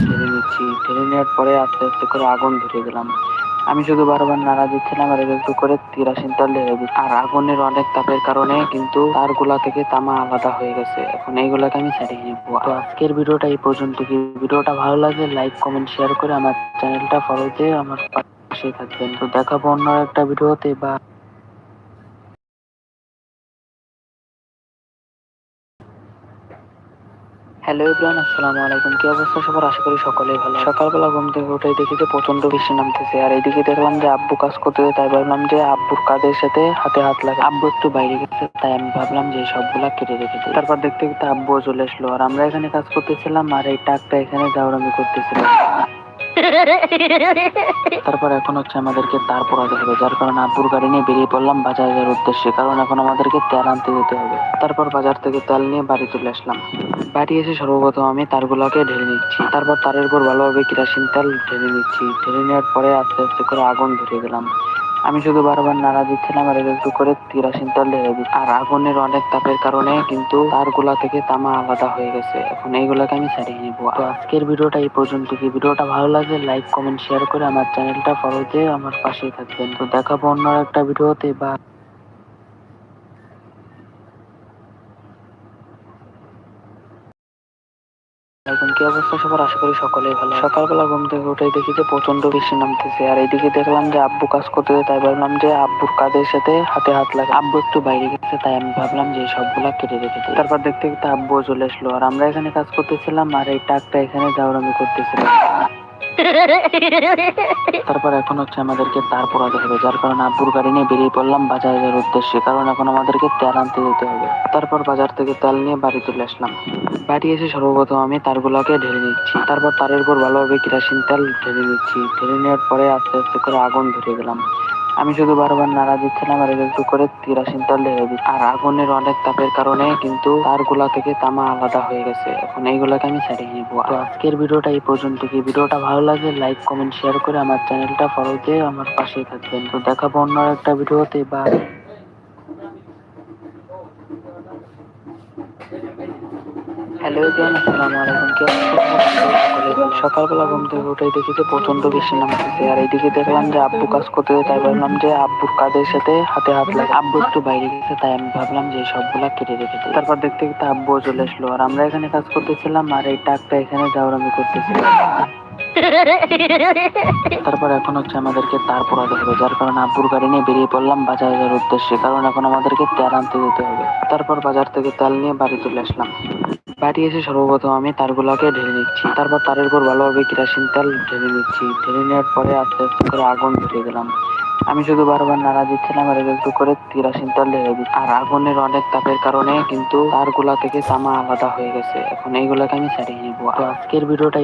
ঢেলে নিচ্ছি ঢেলে নেওয়ার পরে আস্তে আস্তে করে আগুন ধরে গেলাম আমি শুধু বারবার নাড়া দিচ্ছিলাম আর একটু করে কেরাসিন তেল ঢেলে আর আগুনের অনেক তাপের কারণে কিন্তু তারগুলা থেকে তামা আলাদা হয়ে গেছে। এখন এইগুলাকে আমি ছাড়িয়ে নেব তো আজকের ভিডিওটা এই পর্যন্ত কি ভিডিওটা ভালো লাগলে লাইক, কমেন্ট শেয়ার করে আমার চ্যানেলটা ফলো দিয়ে আমার পাশে থাকবেন। তো দেখাবো অন্য একটা ভিডিওতে। বা হ্যালো ইব্রান আসসালামু আলাইকুম। কি অবস্থা সবার? আশা করি সকলেই ভালো সকালবেলা ঘুম থেকে উঠে দেখি যে প্রচণ্ড বৃষ্টি নামতেছে। আর এইদিকে দেখলাম যে আব্বু কাজ করতে তাই ভাবলাম যে আব্বুর কাজের সাথে হাতে হাত লাগে আব্বু একটু বাইরে গেছে, তাই আমি ভাবলাম যে সবগুলা কেটে রেখে তারপর দেখতে দেখতে আব্বুও চলে আসলো। আর আমরা এখানে কাজ করতেছিলাম, আর এই টাকটা এখানে জাউরামি করতেছিলাম। তারপর এখন হচ্ছে আমাদেরকে তার পড়াতে হবে, যার কারণে আব্বুর গাড়ি নিয়ে বেরিয়ে পড়লাম বাজারের উদ্দেশ্যে, কারণ এখন আমাদেরকে তেল আনতে যেতে হবে। তারপর বাজার থেকে তেল নিয়ে বাড়ি চলে আসলাম। বাড়ি এসে সর্বপ্রথম আমি তারগুলোকে ঢেলে নিচ্ছি। তারপর তারের উপর ভালোভাবে কেরাসিন তেল ঢেলে নিচ্ছি। ঢেলে নেওয়ার পরে আস্তে আস্তে করে আগুন ধরে গেলাম আমি শুধু বারবার নাড়া দিচ্ছিলাম আর একটু করে কেরাসিন তেল ঢেলে দিচ্ছি। আর আগুনের অনেক তাপের কারণে কিন্তু তারগুলা থেকে তামা আলাদা হয়ে গেছে। এখন এইগুলাকে আমি ছাড়িয়ে নিবো। তো আজকের ভিডিওটা এই পর্যন্ত কি? ভিডিওটা ভালো লাগলে লাইক, কমেন্ট শেয়ার করে আমার চ্যানেলটা ফলো দিয়ে আমার পাশেই থাকবেন। তো দেখাবো অন্য একটা ভিডিওতে। বা এখন কি অবস্থা সবার? আশা করি সকলেই ভালো সকালবেলা ঘুম থেকে উঠে দেখি যে প্রচণ্ড বৃষ্টি নামতেছে। আর এইদিকে দেখলাম যে আব্বু কাজ করতে তাই ভাবলাম যে আব্বুর কাজের সাথে হাতে হাত লাগে আব্বু একটু বাইরে গেছে, তাই আমি ভাবলাম যে সবগুলা কেটে রেখে দিই। তারপর দেখতে দেখতে আব্বুও চলে আসলো আর আমরা এখানে কাজ করতেছিলাম, আর এই টাকটা এখানে জাউরামি করতেছিলাম। তারপর এখন হচ্ছে আমাদেরকে তার পড়াতে হবে, যার কারণে আব্বুর গাড়ি নিয়ে বেরিয়ে পড়লাম বাজারের উদ্দেশ্যে, কারণ এখন আমাদেরকে তেল আনতে যেতে হবে। তারপর বাজার থেকে তেল নিয়ে বাড়ি চলে আসলাম। বাড়ি এসে সর্বপ্রথম আমি তারগুলোকে ঢেলে দিচ্ছি। তারপর তারের উপর ভালোভাবে কেরাসিন তেল ঢেলে দিচ্ছি। ঢেলে নেওয়ার পরে আস্তে আস্তে করে আগুন ধরে গেলাম আমি শুধু বারবার নাড়া দিচ্ছিলাম আর একটু করে কেরাসিন তেল ঢেলে দিচ্ছি আর আগুনের অনেক তাপের কারণে কিন্তু তারগুলা থেকে তামা আলাদা হয়ে গেছে। এখন এইগুলাকে আমি ছাড়িয়ে নিবো। তো আজকের ভিডিওটা এই পর্যন্ত কি ভিডিওটা ভালো লাগে লাইক কমেন্ট শেয়ার করে আমার চ্যানেলটা ফলো দিয়ে আমার পাশে থাকবেন। তো দেখাবো অন্য একটা ভিডিওতে। বা হ্যালো এভরিওয়ান, আসসালামু আলাইকুম। কি সকালবেলা ঘুম থেকে উঠে দেখি যে প্রচণ্ড বৃষ্টি নামতেছে আর এইদিকে দেখলাম যে আব্বু কাজ করতে তাই ভাবলাম যে আব্বুর কাজের সাথে হাতে হাত লাগে আব্বু একটু বাইরে গেছে, তাই আমি ভাবলাম যে সবগুলা কেটে রেখে দিই। তারপর দেখতে দেখতে আব্বু চলে আসলো। আর আমরা এখানে কাজ করতেছিলাম, আর এই টাকটা এখানে জাউরামি করতেছিলাম তারপর এখন হচ্ছে আমাদেরকে তার পড়াতে হবে, যার কারণে আব্বুর গাড়ি নিয়ে বেরিয়ে পড়লাম বাজারের উদ্দেশ্যে। কারণ এখন আমাদেরকে তেল আনতে যেতে হবে। তারপর বাজার থেকে তেল নিয়ে বাড়ি চলে আসলাম। বাড়ি এসে সর্বপ্রথম আমি তারগুলাকে ঢেলে নিচ্ছি। তারপর তারের উপর ভালোভাবে কেরাসিন তেল ঢেলে নিচ্ছি। ঢেলে নেওয়ার পরে আস্তে আস্তে করে আগুন ধরে গেলাম আমি শুধু বারবার নাড়া দিচ্ছিলাম আর একটু করে কেরাসিন তেল ঢেলে দিচ্ছি। আর আগুনের অনেক তাপের কারণে কিন্তু তারগুলা থেকে তামা আলাদা হয়ে গেছে। এখন এইগুলাকে আমি ছাড়িয়ে নিবো। আজকের ভিডিওটা